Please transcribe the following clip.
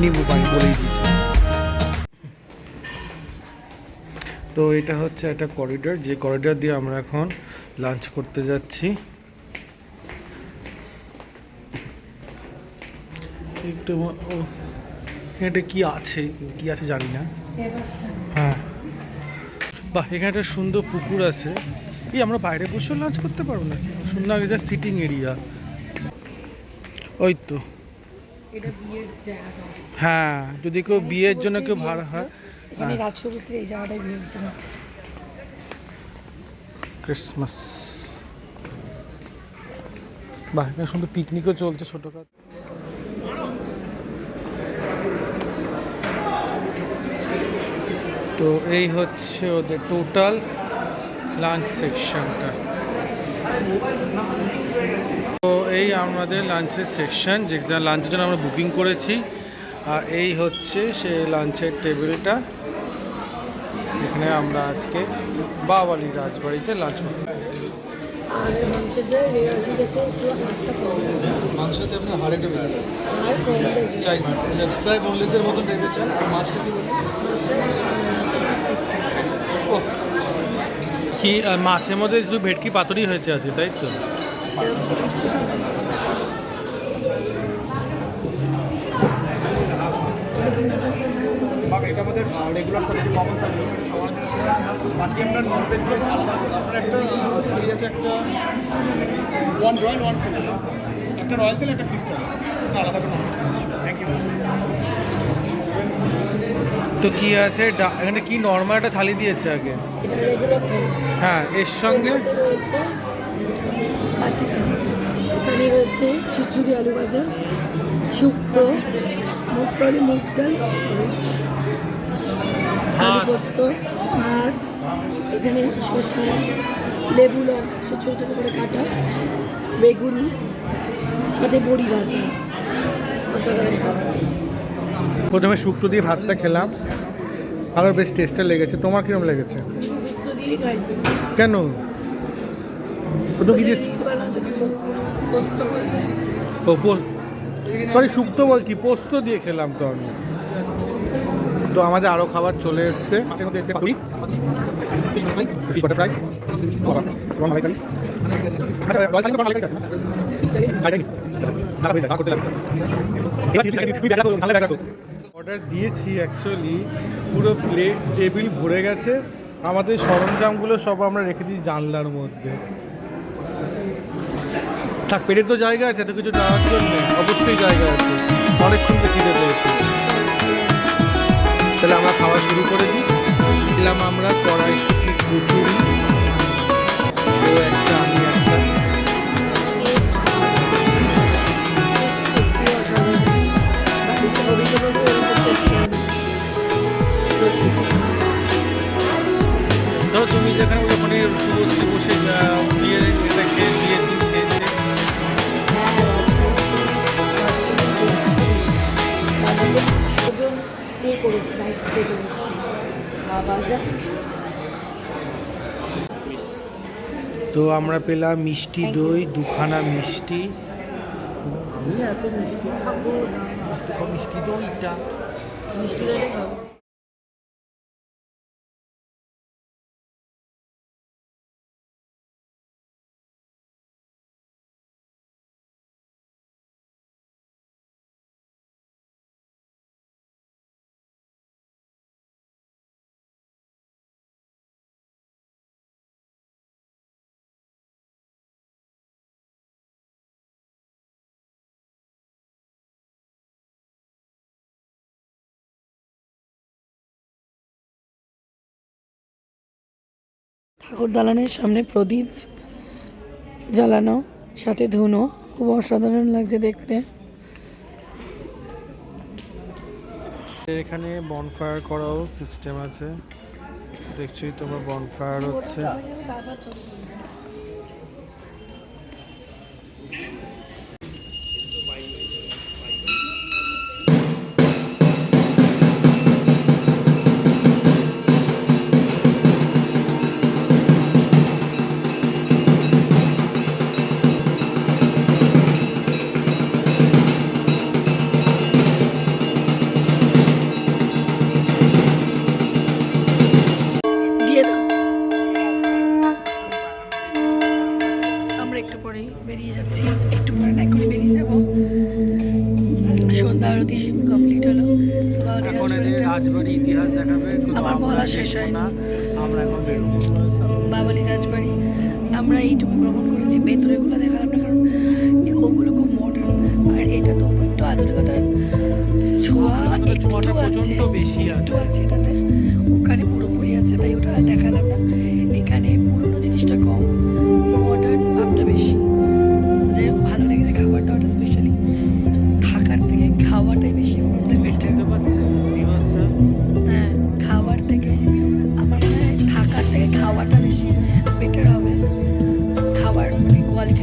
নিম্বু পানি, বলেই দিয়েছে। তো এটা হচ্ছে একটা করিডোর যে করিডোর দিয়ে আমরা এখন লাঞ্চ করতে যাচ্ছি। একটু এটা কি আছে? কি আছে জানি না। হ্যাঁ। বাহ, এখানে একটা সুন্দর পুকুর আছে। এই আমরা বাইরে বসেও লাঞ্চ করতে পারব না সুন্দর আগে যা সিটিং এরিয়া ওই তো। এটা হ্যাঁ যদি কেউ বিয়ের জন্য কেউ ভাড়া হয় এই বিয়ে হচ্ছে ক্রিসমাস। বাহ এখানে সুন্দর পিকনিকও চলছে ছোটোখাটো। তো এই হচ্ছে ওদের টোটাল লাঞ্চ সেকশনটা এই আমাদের লাঞ্চের সেকশন যেটা লাঞ্চের জন্য আমরা বুকিং করেছি। আর এই হচ্ছে সেই লাঞ্চের টেবিলটা এখানে আমরা আজকে বাওয়ালি রাজবাড়িতে লাঞ্চ করব। মাংসতে আপনার হাড় একটা বেশি চাই প্রায় বোনলেসের টাইপের চাই আর মাছটা কি ও কি আর মাছের মধ্যে শুধু ভেটকি পাতুরি হয়েছে আছে তাই তো? এটা আমাদের রেগুলার কোয়ালিটি কমন থাকবে সবার জন্য বাকি আমরা নন ভেজগুলো আলাদা আলাদা। আপনার একটা আছে একটা ওয়ান রয়্যাল ওয়ান ফিশ একটা রয়্যাল তেল একটা ফিশ আলাদা করে থ্যাংক ইউ তো কি আছে? এখানে কি নর্মাল একটা থালি দিয়েছে আগে? এটা রেগুলার থাকে হ্যাঁ এর সঙ্গে? আচ্ছা। এখানে রয়েছে খিচুড়ি আলু ভাজা শুক্তো মুসুরি মুগ ডাল আলু পোস্ত ভাত এখানে শসা লেবু লঙ্কা ছোটো ছোটো করে কাটা বেগুনি সাথে বড়ি ভাজা অসাধারণ খাবার। প্রথমে শুক্তো দিয়ে ভাতটা খেলাম। আরও বেশ টেস্টটা লেগেছে। তোমার কিরম লেগেছে? কেন? কি ও পোস্ত। সরি শুক্তো বলছি পোস্ত দিয়ে খেলাম তো আমি। তো আমাদের আরও খাবার চলে এসছে। কারি আচ্ছা অর্ডার দিয়েছি অ্যাকচুয়ালি পুরো প্লেট টেবিল ভরে গেছে। আমাদের সরঞ্জামগুলো সব আমরা রেখে দিই জানলার মধ্যে। থাক, পেটের তো জায়গা আছে, এত কিছু যাওয়ার জন্য অবশ্যই জায়গা আছে। অনেকক্ষণ তো খিদে পেয়েছে। তাহলে আমরা খাওয়া শুরু করে দিই। দিলাম আমরা কড়াই কুচুরি ও একটা স্টে করেছি নাইট স্টে করেছি। বাবা যা। তো আমরা পেলাম মিষ্টি দই দুখানা মিষ্টি। আমি এত মিষ্টি খাব না মিষ্টি দইটা। মিষ্টি দইটা খাব। ঠাকুর দালানের সামনে প্রদীপ জ্বালানো, সাথে ধুনো। খুব অসাধারণ লাগছে দেখতে। এখানে বনফায়ার করাও সিস্টেম আছে। দেখছি তোমার বনফায়ার হচ্ছে। একটু পরেই বেরিয়ে যাচ্ছি। একটু পরে না এখনই বেরিয়ে যাব। সন্ধ্যা আরতি কমপ্লিট হলো। এখন এদের রাজবাড়ি ইতিহাস দেখাবে আমার বলা শেষ হয়নি। না আমরা এখন বেরোবো। বাবালি রাজবাড়ি। আমরা এইটুকু ভ্রমণ করেছি ভেতরেগুলো দেখালাম না কারণ ওগুলো খুব মডার্ন আর এটা তো একটু আধুনিকতার ছোঁয়া একটু আছে বেশি একটু আছে। আছে। এটাতে। ওখানে পুরোপুরি আছে তাই ওটা দেখালাম না। এখানে খাওয়াটা বেশি বেটার হবে। খাবার মানে কোয়ালিটি